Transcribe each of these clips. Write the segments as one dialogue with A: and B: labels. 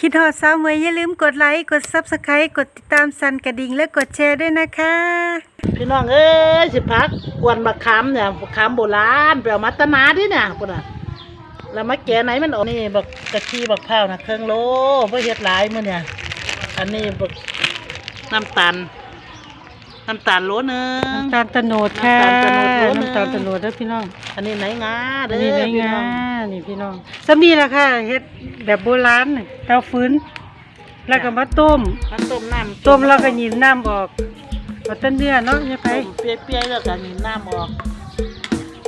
A: คิดฮอดสาวเมยอย่าลืมกดไลค์ กด Subscribe กดติดตามสั่นกระดิ่งและกดแชร์ด้วยนะคะ
B: พี่น้องเอ้ยสิพักกวนบักขามเนี่ยบักขามโบราณไปเอามาตะนาดิเนี่ยปุ่นอะแล้วมาแกะไหนมันออกนี่บักกะทิบักเผาวนะเครื่องโลเพื่อเฮ็ดหลายมื้อเนี่ย อันนี้บักน้ำตาล น้ำตาลโลนึง
A: น้ำตาลตะโนดค่ะ
B: น้ำตาลตะโนดโลนึง
A: น้ำตาลตะโนดเด้อพี่น้อง
B: อันนี้ไหนงาเด้
A: อั
B: อน
A: นี้ใน
B: พี่
A: งา
B: น้อง
A: นี่พี่น้องสำนีล่ะค่ะเฮ็ดแบบโบราณน่ะเตาฟืนแล้วก็มาต้ม
B: มาต้มน้ำ
A: ต้มแล้วก็หยิบน้ำออกเอาแต้นเนื้อเนาะอย่าไป
B: ต้มเปรี้ยวๆแล้วก็นี่น้ำออก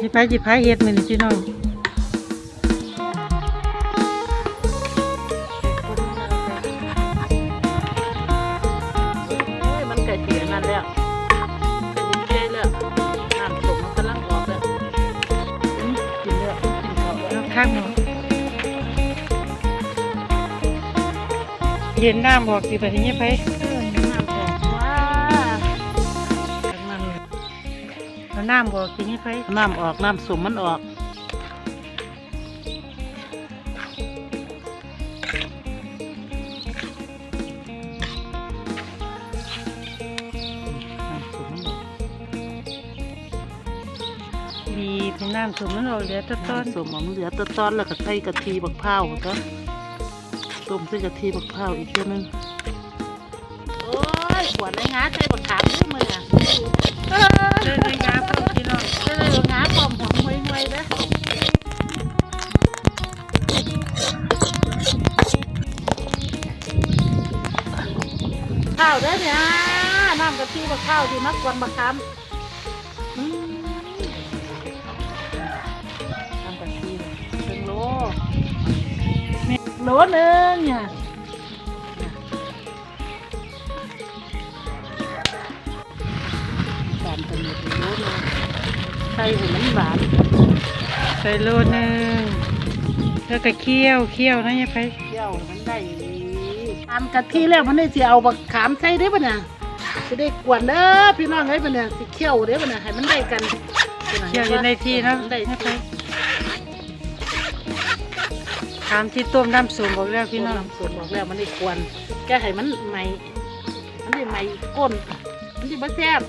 A: อย่าไปอย่าไปเฮ็ดมื้อนี้พี่น้อง
B: เย็นน้ำออก
A: สิไปอย่าไป
B: เออน้ำออกว้าน้ำ
A: เอาน้ำออกสิอย่าไป
B: น้ำออก น้ำส้มมันออกน้ำส้มมันออก
A: บีบให้น้ำสุกมันออกเหลือแต้นต้น
B: น้ำส้มมันเหลือแตะตอนแล้วก็ใส่กะทิบักพร้าวก็ ต้มใส่กะทิบักพร้าวอีกเทีนึงโอ้ยขวดในงาใส่บักขามด้วยมืออะ
A: เดินในงามพี่น้อง
B: ใส่เลยบักงาปลอมหอมห่วยๆเด้อข้าวได้อเนี่ยน้ำกะทิบักข้าวที่มักกวนบักคำ โลหนึ่งเนี่ยตามตัวนี้เป็นโลหนึ่งใส่หุ่นมันหวาน
A: ใส่โลหนึ่งแล้วก็เคี่ยวเคี่ยวนะอย่าไป
B: เที่ยวมันได้ตามกะทิแล้วมันได้สิเอาบักขามใส่ได้ปะเนี่ยจะได้กวนเด้อพี่น้องเอ้ยปะเนี่ยสิเคี่ยวเด้อปะเนี่ยให้มันได้กัน
A: เคี่ยวอยู่ในที่เนาะ
B: ได้
A: อย่าไป
B: ที่
A: ถามที่ต้มน้ำสูงบอกแล้วพี่น้อง
B: น้ำส่วนบอกแล้วมันได้ควรแกให้มันใหม่มันได้ใหม่ก้นมันได้บ่แซ่บ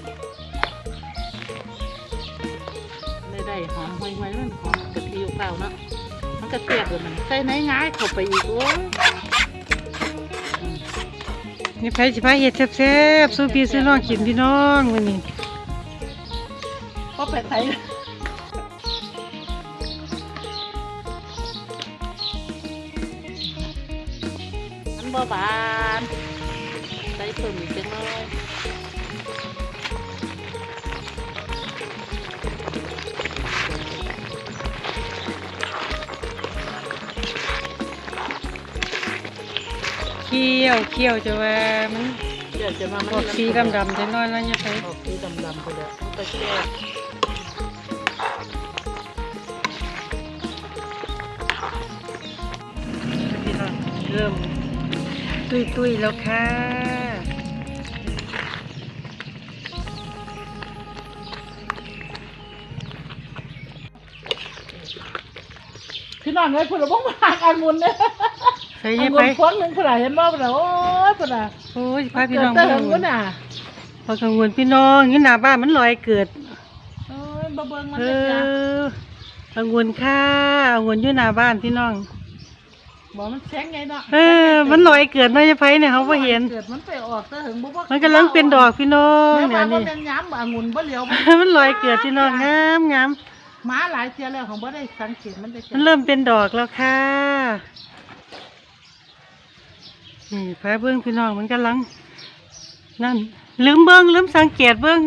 B: ได้ได้หอมห่วยๆมันหอมกะทิเปล่าเนาะมันก็แซ่บเลยมันใส่ไหนง่ายเข้าไปอีกโอ้ย
A: นี่ไปสิพาเฮ็ดแซ่บๆสู้พี่สู้น้องกินพี่น้องมื้อนี้
B: ก็ไปใส่ บ่บานใส่เพิ่มอีกจังน้อย
A: เคี่ยวเคี่ยวจะว่ามัน
B: เดี๋ยวจะมา
A: ออกสีดำๆจังน้อยแล้วอย่าไป
B: ออกสีดำๆไปแล้วมันก็แซ่บ
A: พี่น้องเริ่ม ตุยๆแล้วค่ะ
B: พี่น้องเอ้ยพุ่นละบ่มาหากองุ่นเด้อ
A: ใส่
B: อ
A: ยัง
B: งุ่
A: ไป
B: นพวงหนึงพุ่นน่ะเห็นบ่พุ่นน่ะโอ้ยพุ่นน่ะ
A: โอ้ยพาพี่น้อง
B: เกิด
A: มา
B: แต่องุ่นน่ะ
A: พอกังวลพี่น้องนี่หน้าบ้านมันลอยเกิด
B: โอ้ยบ่เบิ่งมัน
A: เอ
B: เลยจ้ะ
A: อองุ่นค่ะองุ่นอยู่หน้าบ้านพี่น้อง
B: บ่มันแสงไงเนาะ
A: เออ มันลอยเกิดน้อยจะไปเนี่ยเขาไ่เห็น
B: เกิดมันไปออกแต่ถึงบ่ว่า
A: มันกำลังเป็นดอกพี่น้อง
B: แม่
A: เนี่
B: ว่ายบ่
A: นี่
B: แม่นย้ำองุ่นบ่เหลียว
A: มันลอยเกิดพี่น้องงามงาม
B: หมาหลายเที่ยแล้วของบ่ได้สังเกตมันได้
A: มันเริ่มเป็นดอกแล้วค่ะ นี่พาเบิ้งพี่น้องมันกำลัง นั่น ลืมเบิ้งลืมสังเกตเบิ้ง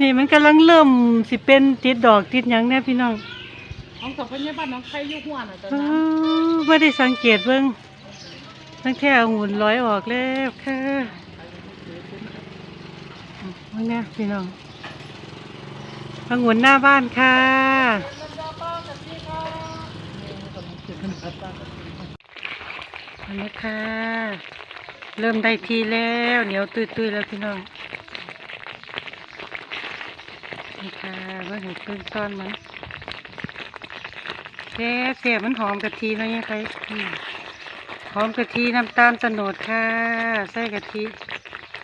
A: นี่มันกำลังเริ่มสิเป็นติดดอกติดหยังเนี่ยพี่น้อง
B: ของกับพญาบ้านน้องไข่ยู่หัวน่ะตอนนั้น
A: ไม่ได้สังเกตเบิ้งตั้งแค่เอาหุ่นลอยออกแล้วค่ะว่าไงพี่น้องเอาหุ่นหน้าบ้านค่ะอันนี้ค่ะ เริ่มได้ทีแล้วเหนียวตุยๆแล้วพี่น้องนี่ค่ะว่าเห็นขึ้นต้อนมัน แซ่บแซ่บมันหอมกะทิเนาะเนี่ยใครอืมหอมกะทิน้ำตาลตะโนดค่ะใส่กะทิ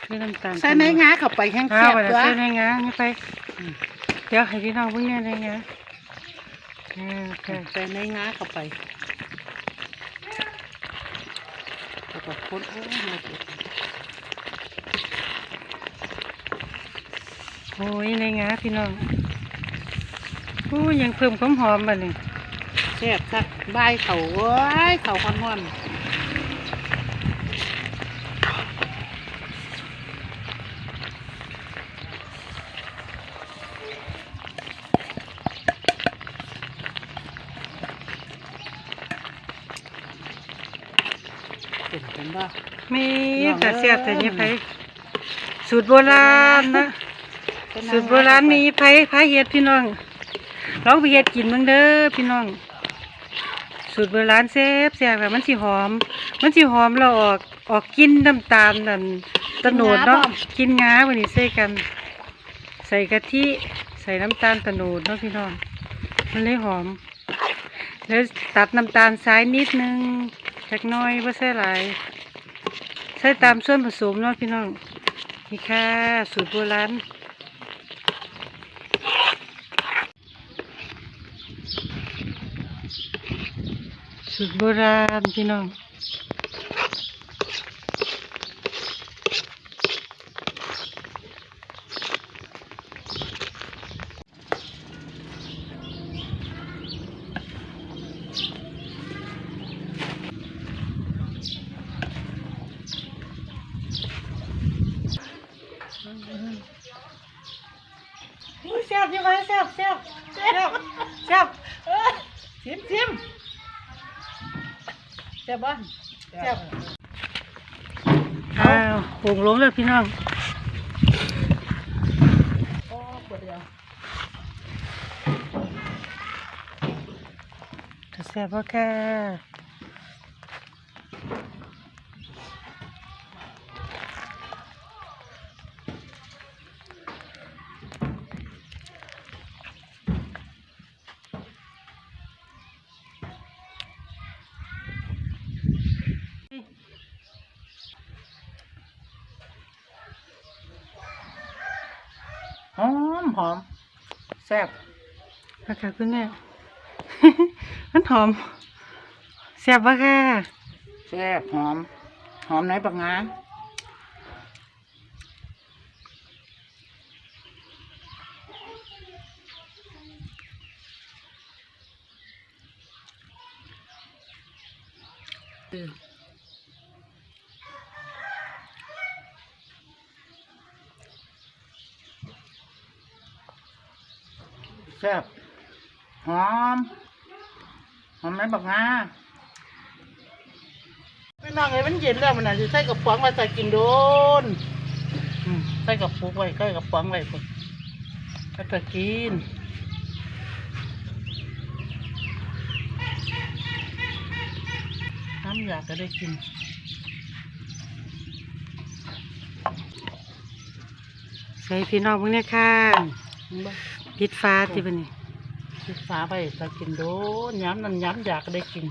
A: ใส่น้ำตาล
B: ใส่ในงาเข้าไปแห้ง
A: ข้า
B: แซ่
A: ว
B: บ
A: ไป
B: ตัว
A: ใส่ในงานี่ไปอืมเดี๋ยวให้พี่น้องเพิ่งเนี่ยในงาเออค่ะ
B: ใส่ในงาเข้าไปแล้วก็คนโอ้ยมาดู
A: โอ้ยในงาพี่น้องโอ้ยยังเพิ่มความหอมมาเลย
B: แซ่บซักใบายเขาโอ้ยเขาฮ้อนๆเป็นเป็นบ่
A: มีแต่เสียบแต่ยี่ไผสูตรโบราณนะสูตรโบราณมีไผไผเฮ็ดพี่น้องลองไปเฮ็ดกินเบิ่งเด้อพี่น้อง สูตรโบราณแซ่บแซ่บแบบมันสิหอม มันสิหอมแล้วออกออกกลินน้ำตาลนั่นตะโนดเนาะกินงาวันนี้ใส่กัน ใส่กะทิใส่น้ำตาลตะโนดเนาะพี่น้องมันเลยหอม แล้วตัดน้ำตาลทรายนิดนึงจักหน้อยบ่ใส่หลายใส่ตามส่วนผสมเนาะพี่น้องนี่ค่ะสูตรโบราณ สูตรโบราณพี่น้องแซ่บยังไงแซ่บแซ่บแซ่บ
B: เอ้ยชิมชิมแซ่บบ่แซ่บ
A: อ้าวโป่งล้มเลยพี่น้อง
B: โอ้ปวดเดียว
A: จะแซ่บบ่ค่ะ
B: หอมหอมแซ่บ
A: ราคาคุณแม่มันหอมแซ่บบ่ค่ะ
B: แซ่บหอม หอมไหนปักงา แซ่บหอม หอมไหนปักงาไม่นองไอ้มันเย็นแล้วมันอาจจะใส่กระป๋องไว้ใส่กินโดนอืมใส่กระปุกไว้ใส่กระป๋องไว้พุ่นแล้วก็กินน้ำอยากก็ได้กิน
A: ใส่พี่น้องพวกนี้ค่ะ
B: อืมบ่
A: ปิดฟ้าที่บันนี้
B: ปิดฟ้าไปจะกินโดนย้ำนั่นย้ำอยากได้กิน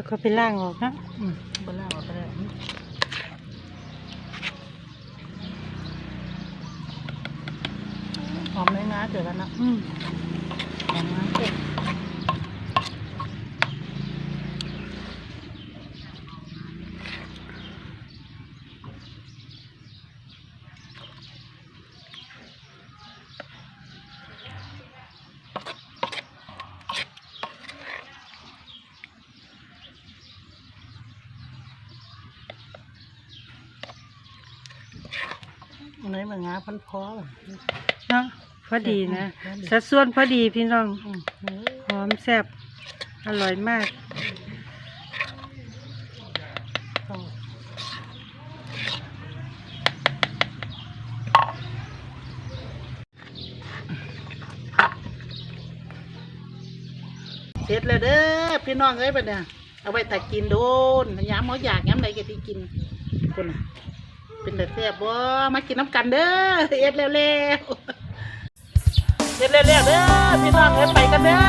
A: แล้วก็ไปล่างออกนะ
B: อืมบนล่างเอาไปแล้วหอมในงาเจอแล้วนะ ไหนมางงาพันพอ
A: เนาะพอดีนะสัดส่วนพอดีพี่น้องหอมแซ่บอร่อยมาก
B: เสร็จแล้วเด้อพี่น้องเอ้ยบัเนี่ยเอาไว้แต่กินโดนย้ำหม้อยากย้ำอะไรก็ที่กินคนอะ เป็นแต่แซ่บบ่มากินน้ำกันเด้อเอ็ดเร็วๆเอ็ดเร็วๆเด้อพี่น้องเอ็ดไปกันเด้อ